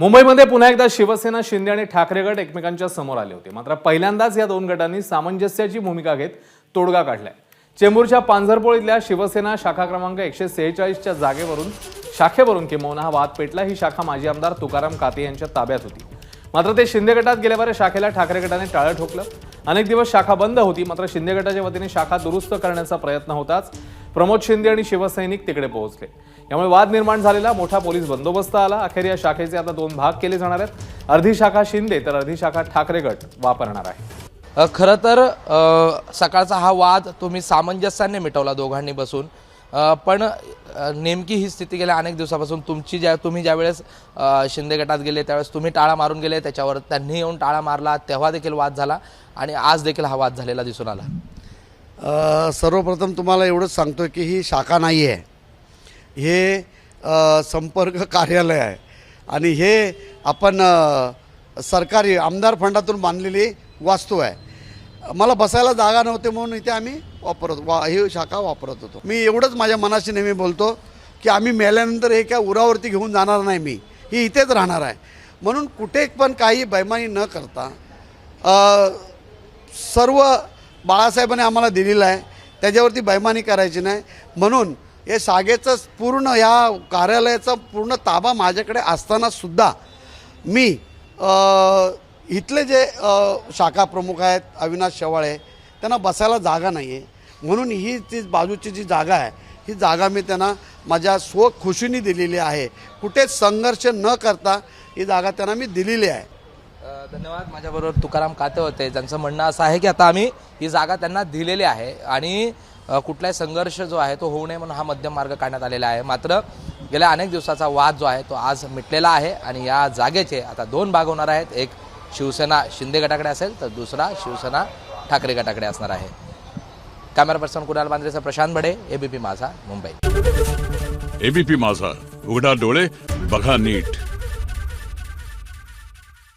मुंबईमध्ये पुन्हा एकदा शिवसेना शिंदे आणि ठाकरे गट एकमेकांच्या समोर आले होते. मात्र पहिल्यांदाच या दोन गटांनी सामंजस्याची भूमिका घेत तोडगा काढलाय. चेंबूरच्या पांझरपोळ इथल्या शिवसेना शाखा क्रमांक एकशे सेहेचाळीसच्या जागेवरून शाखेवरून किंबहुना हा वाद पेटला. ही शाखा माजी आमदार तुकाराम काते यांच्या ताब्यात होती. मात्र ते शिंदे गटात गेल्यावर शाखेला ठाकरे गटाने टाळं ठोकलं. अनेक दिवस शाखा बंद होती मात्र शिंदे गटाच्या वतीने शाखा दुरुस्त करण्याचा प्रयत्न होताच प्रमोद शिंदे आणि शिवसैनिक तिकडे पोहोचले. यामुळे वाद निर्माण झालेला मोठा पोलीस बंदोबस्त आला. अखेर या शाखेचे आता दोन भाग केले जाणार आहेत. अर्धी शाखा शिंदे तर अर्धी शाखा ठाकरे गट वापरणार आहे. खरं तर सकाळचा हा वाद तुम्ही सामंजस्याने मिटवला दोघांनी बसून. पण नेमकी ही स्थिती गेल्या अनेक दिवसापासून तुमची ज्या तुम्ही ज्यावेळेस शिंदे गटात गेले त्यावेळेस तुम्ही टाळा मारून गेले त्याच्यावर त्यांनी येऊन टाळा मारला तेव्हा देखील वाद झाला आणि आज देखील हा वाद झालेला दिसून आला. सर्वप्रथम तुम्हाला एवढंच सांगतो की ही शाखा नाही आहे हे संपर्क कार्यालय आहे. आणि हे आपण सरकारी आमदार फंडातून बांधलेली वास्तू आहे. मला बसायला जागा नव्हते म्हणून इथे आम्ही वापरत वा हे शाखा वापरत होतो. मी एवढंच माझ्या मनाशी नेहमी बोलतो की आम्ही मेल्यानंतर हे काय उरावरती घेऊन जाणार नाही मी. ही इथेच राहणार आहे. म्हणून कुठे पण काही बैमानी न करता सर्व बाळासाहेबांनी आम्हाला दिलेलं आहे. त्याच्यावरती बैमानी करायची नाही. म्हणून हे सागेचं पूर्ण ह्या कार्यालयाचा पूर्ण ताबा माझ्याकडे असतानासुद्धा मी इथले जे शाखा प्रमुख आहेत अविनाश शेवाळे त्यांना बसायला जागा नाही आहे म्हणून ही ती बाजूची जी जागा आहे ही जागा मी त्यांना माझ्या स्वखुशीने दिलेली आहे. कुठेच संघर्ष न करता ही जागा त्यांना मी दिलेली आहे. धन्यवाद. माझ्याबरोबर तुकाराम काते होते ज्यांचं म्हणणं असं आहे की आता आम्ही ही जागा त्यांना दिलेली आहे आणि कुठलाही संघर्ष जो आहे तो होऊ नये म्हणून हा मध्यम मार्ग काढण्यात आलेला आहे. मात्र गेल्या अनेक दिवसाचा वाद जो आहे तो आज मिटलेला आहे आणि या जागेचे आता दोन भाग होणार आहेत. एक शिवसेना शिंदे गटाकडे असेल तर दुसरा शिवसेना ठाकरे गटाकडे असणार आहे. कॅमेरा पर्सन कुणाल बांद्रेचा प्रशांत बडे एबीपी माझा मुंबई. एबीपी माझा उघडा डोळे बघा नीट.